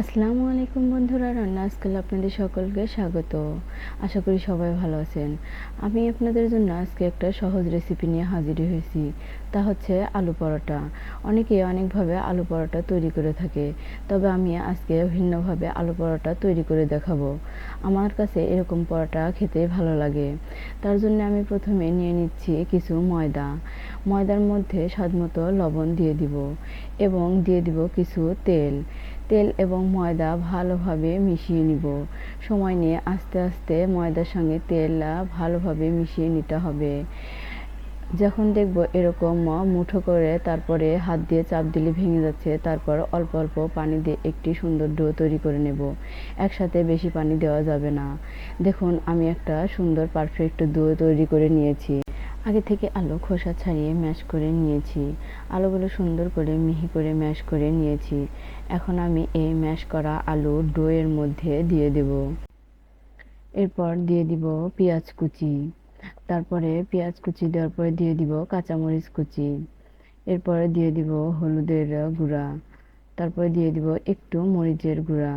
আসসালামু আলাইকুম বন্ধুরা, রান্না আজকাল আপনাদের সকলকে স্বাগত। আশা করি সবাই ভালো আছেন। আমি আপনাদের জন্য আজকে একটা সহজ রেসিপি নিয়ে হাজির হয়েছি, তা হচ্ছে আলু পরোটা। অনেকে অনেকভাবে আলু পরোটা তৈরি করে থাকে, তবে আমি আজকে ভিন্নভাবে আলু পরোটা তৈরি করে দেখাবো। আমার কাছে এরকম পরোটা খেতে ভালো লাগে। তার জন্য আমি প্রথমে নিয়ে নিচ্ছি কিছু ময়দা। ময়দার মধ্যে স্বাদমতো লবণ দিয়ে দিব এবং দিয়ে দিব কিছু তেল। তেল এবং ময়দা ভালোভাবে মিশিয়ে নিব। সময় নিয়ে আস্তে আস্তে ময়দার সঙ্গে তেল ভালোভাবে মিশিয়ে নিতে হবে। যখন দেখব এরকম মুঠো করে তারপরে হাত দিয়ে চাপ দিলে ভেঙে যাচ্ছে, তারপর অল্প অল্প পানি দিয়ে একটি সুন্দর ডো তৈরি করে নেব। একসাথে বেশি পানি দেওয়া যাবে না। দেখুন, আমি একটা সুন্দর পারফেক্ট ডো তৈরি করে নিয়েছি। আগে থেকে আলু খোসা ছাড়িয়ে ম্যাশ করে নিয়েছি। আলুগুলো সুন্দর করে মিহি করে ম্যাশ করে নিয়েছি। এখন আমি এই ম্যাশ করা আলু ডোয়ের মধ্যে দিয়ে দেব। এরপর দিয়ে দিব পেঁয়াজ কুচি। তারপরে পেঁয়াজ কুচি দেওয়ার পরে দিয়ে দিব কাঁচামরিচ কুচি। এরপরে দিয়ে দিব হলুদের গুঁড়া। তারপরে দিয়ে দিব একটু মরিচের গুঁড়া।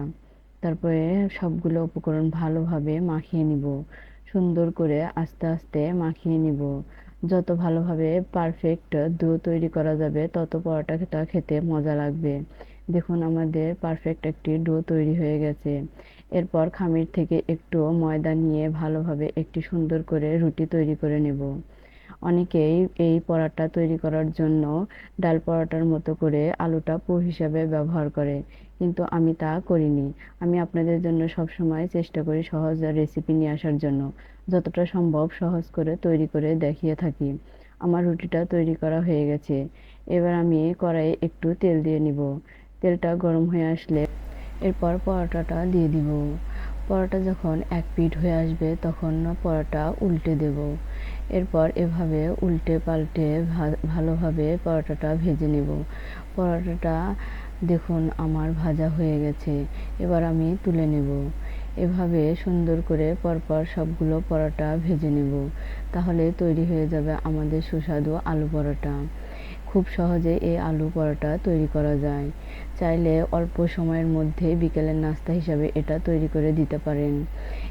তারপরে সবগুলো উপকরণ ভালোভাবে মাখিয়ে নিব। সুন্দর করে আস্তে আস্তে মাখিয়ে নিব। যত ভালোভাবে পারফেক্ট ডো তৈরি করা যাবে, তত পরোটাটা খেতে মজা লাগবে। দেখুন আমাদের পারফেক্ট একটি ডো তৈরি হয়ে গেছে। এরপর খামির থেকে একটু ময়দা নিয়ে ভালোভাবে একটি সুন্দর করে রুটি তৈরি করে নেব। অনেকেই এই পরোটা তৈরি করার জন্য ডাল পরোটার মতো করে আলুটা পুর হিসাবে ব্যবহার করে। কিন্তু আমি তা করিনি। আমি আপনাদের জন্য সবসময় চেষ্টা করি সহজ রেসিপি নিয়ে আসার জন্য। যতটা সম্ভব সহজ করে তৈরি করে দেখিয়ে থাকি। আমার রুটিটা তৈরি করা হয়ে গেছে। এবার আমি কড়াইয়ে একটু তেল দিয়ে নিব। তেলটা গরম হয়ে আসলে এরপর পরোটাটা দিয়ে দিব। পরোটা যখন এক পিঠ হয়ে আসবে তখন পরোটা উল্টে দেব। এরপর এভাবে উল্টে পাল্টে ভালোভাবে পরোটাটা ভেজে নেব। পরোটাটা দেখুন আমার ভাজা হয়ে গেছে, এবার আমি তুলে নেব। এভাবে সুন্দর করে পরপর সবগুলো পরোটা ভেজে নেব। তাহলে তৈরি হয়ে যাবে আমাদের সুস্বাদু আলু পরোটা। খুব সহজে এই আলু পরোটা তৈরি করা যায়। চাইলে অল্প সময়ের মধ্যে বিকেলের নাস্তা হিসাবে এটা তৈরি করে দিতে পারেন।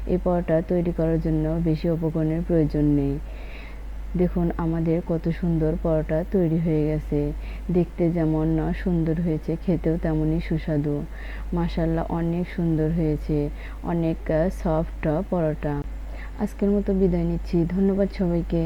এই পরোটা তৈরি করার জন্য বেশি উপকরণের প্রয়োজন নেই। দেখুন, আমাদের কত সুন্দর পরোটা তৈরি হয়ে গেছে। দেখতে যেমন না সুন্দর হয়েছে, খেতেও তেমনই সুস্বাদু। মাসাল্লাহ অনেক সুন্দর হয়েছে। অনেক সফট পরোটা। আজকের মতো বিদায় নিচ্ছি। ধন্যবাদ সবাইকে।